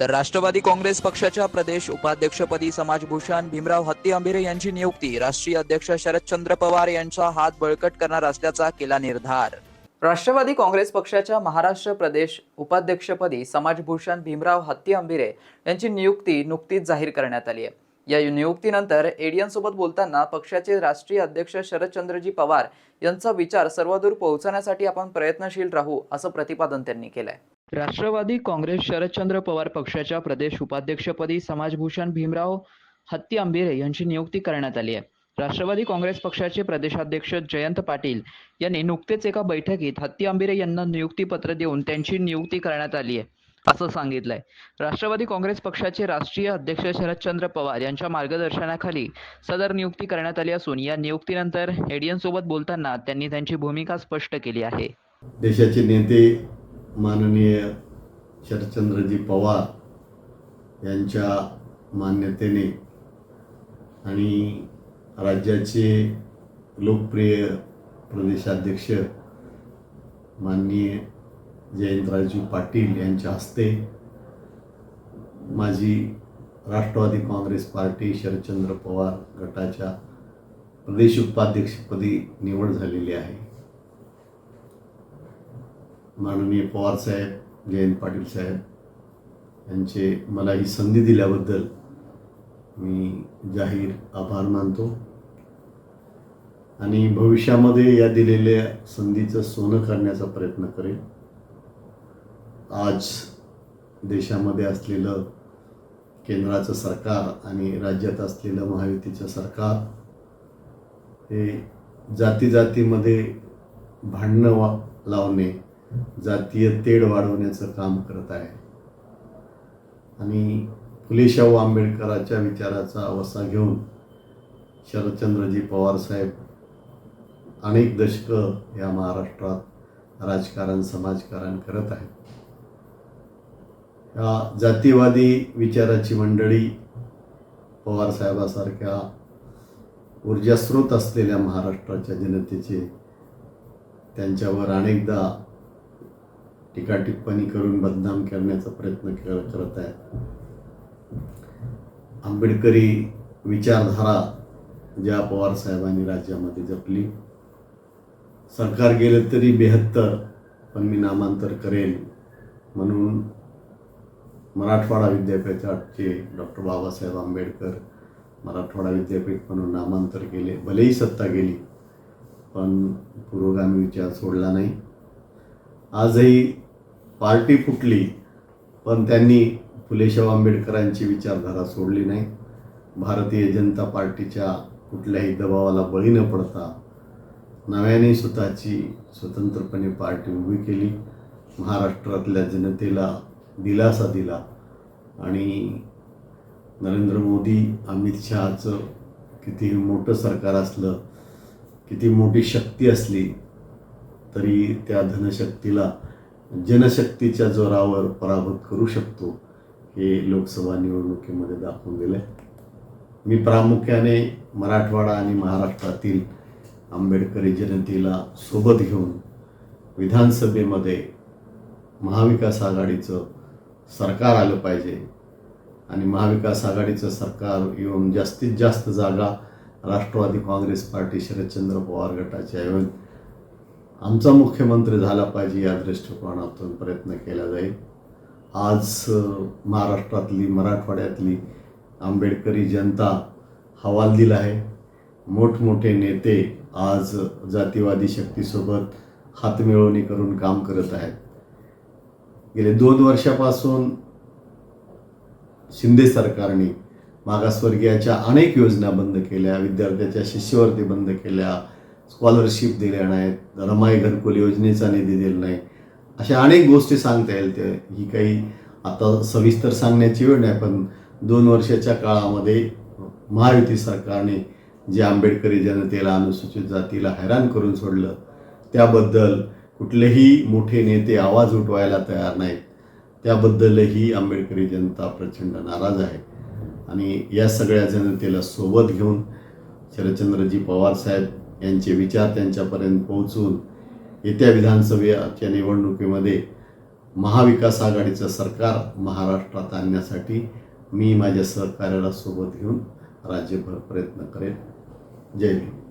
तर राष्ट्रवादी काँग्रेस पक्षाच्या प्रदेश उपाध्यक्षपदी समाजभूषण भीमराव हत्ती अंभिरे यांची नियुक्ती. राष्ट्रीय अध्यक्ष शरदचंद्र पवार यांचा हात बळकट करणार असल्याचा केला निर्धार. राष्ट्रवादी काँग्रेस पक्षाच्या महाराष्ट्र प्रदेश उपाध्यक्षपदी समाजभूषण भीमराव हत्ती अंबिरे यांची नियुक्ती नुकतीच जाहीर करण्यात आली आहे. या नियुक्तीनंतर एडियन सोबत बोलताना पक्षाचे राष्ट्रीय अध्यक्ष शरदचंद्रजी पवार यांचा विचार सर्वदूर पोहोचवण्यासाठी आपण प्रयत्नशील राहू असं प्रतिपादन त्यांनी केलंय. राष्ट्रवादी काँग्रेस शरदचंद्र पवार पक्षाच्या प्रदेश उपाध्यक्षपदी समाजभूषण भीमराव हत्ती आंबिरे यांची नियुक्ती करण्यात आली आहे. राष्ट्रवादी काँग्रेस पक्षाचे प्रदेशाध्यक्ष जयंत पाटील यांनी नुकतेच एका बैठकीत हत्ती आंबिरे यांना नियुक्तीपत्र देऊन त्यांची नियुक्ती करण्यात आली आहे असं सांगितलंय. राष्ट्रवादी काँग्रेस पक्षाचे राष्ट्रीय अध्यक्ष शरदचंद्र पवार यांच्या मार्गदर्शनाखाली सदर नियुक्ती करण्यात आली असून या नियुक्तीनंतर एडियन सोबत बोलताना त्यांनी त्यांची भूमिका स्पष्ट केली आहे. देशाचे नेते माननीय शरचंद्रजी पवार यांच्या मान्यतेने आणि राज्याचे लोकप्रिय प्रदेशाध्यक्ष माननीय जयंतराजू पाटील यांच्या हस्ते माझी राष्ट्रवादी काँग्रेस पार्टी शरदचंद्र पवार गटाच्या प्रदेश उपाध्यक्षपदी निवड झालेली आहे. माननीय पवार साहेब जयंत पाटील साहेब यांचे मला ही संधी दिल्याबद्दल मी जाहीर आभार मानतो. आणि भविष्यामध्ये या दिलेल्या संधीचं सोनं करण्याचा प्रयत्न करेन आज देशामध्ये असलेलं केंद्राचं सरकार आणि राज्यात असलेलं महायुतीचं सरकार हे जाती जातीमध्ये भांडणं वा लावणे जातीय तेढ वाढवण्याचं काम करत आहे. आणि फुलेशाहू आंबेडकराच्या आंबेडकरांच्या विचाराचा अवसा घेऊन शरदचंद्रजी पवार साहेब अनेक दशकं या महाराष्ट्रात राजकारण समाजकारण करत आहेत. या जातीवादी विचाराची मंडळी पवार साहेबासारख्या ऊर्जास्रोत असलेल्या महाराष्ट्राच्या जनतेचे त्यांच्यावर अनेकदा टीका टिप्पणी करून बदनाम करण्याचा प्रयत्न करत आहेत. आंबेडकरी विचारधारा ज्या पवार साहेबांनी राज्यामध्ये जपली. सरकार गेलं तरी बेहत्तर पण मी नामांतर करेल म्हणून मराठवाडा विद्यापीठाचे डॉक्टर बाबासाहेब आंबेडकर मराठवाडा विद्यापीठ म्हणून नामांतर केले. भलेही सत्ता गेली पण पुरोगामी विचार सोडला नाही. आजही पार्टी फुटली पण त्यांनी फुलेशाह आंबेडकरांची विचारधारा सोडली नाही. भारतीय जनता पार्टीच्या कुठल्याही दबावाला बळी न पडता नव्याने स्वतःची स्वतंत्रपणे पार्टी उभी केली. महाराष्ट्रातल्या जनतेला दिलासा दिला आणि नरेंद्र मोदी अमित शहाचं किती मोठं सरकार असलं किती मोठी शक्ती असली तरी त्या धनशक्तीला जनशक्तीच्या जोरावर पराभूत करू शकतो हे लोकसभा निवडणुकीमध्ये दाखवून दिलं मी प्रामुख्याने मराठवाडा आणि महाराष्ट्रातील आंबेडकरी जनतेला सोबत घेऊन विधानसभेमध्ये महाविकास आघाडीचं सरकार आलं पाहिजे आणि महाविकास आघाडीचं सरकार येऊन जास्तीत जास्त जागा राष्ट्रवादी काँग्रेस पार्टी शरदचंद्र पवार गटाच्या ऐवजी आमचा मुख्यमंत्री झाला पाहिजे या दृष्टिकोनातून प्रयत्न केला जाईल. आज महाराष्ट्रातली मराठवाड्यातली आंबेडकरी जनता हवालदिल आहे. मोठमोठे नेते आज जातीवादी शक्तीसोबत हातमिळवणी करून काम करत आहेत. गेले दोन वर्षापासून शिंदे सरकारने मागासवर्गीयाच्या अनेक योजना बंद केल्या विद्यार्थ्याच्या शिष्यवृत्ती बंद केल्या स्कॉलरशिप दिल्या नाहीत रमाई घरकुल योजनेचा निधी दिला नाही. अशा अनेक गोष्टी सांगता येईल ते. ही काही आता सविस्तर सांगण्याची वेळ नाही पण दोन वर्षाच्या काळामध्ये महायुती सरकारने जे आंबेडकरी जनतेला अनुसूचित जातीला हैराण करून सोडलं त्याबद्दल कुठलेही मोठे नेते आवाज उठवायला तयार नाहीत. त्याबद्दलही आंबेडकरी जनता प्रचंड नाराज आहे. आणि या सगळ्या जनतेला सोबत घेऊन शरदचंद्रजी पवार साहेब यांचे विचार त्यांच्यापर्यंत पोहोचून येत्या विधानसभेच्या निवडणुकीमध्ये महाविकास आघाडीचं सरकार महाराष्ट्रात आणण्यासाठी मी माझ्या सहकार्याला सोबत घेऊन राज्यभर प्रयत्न करेन. जय हिंद.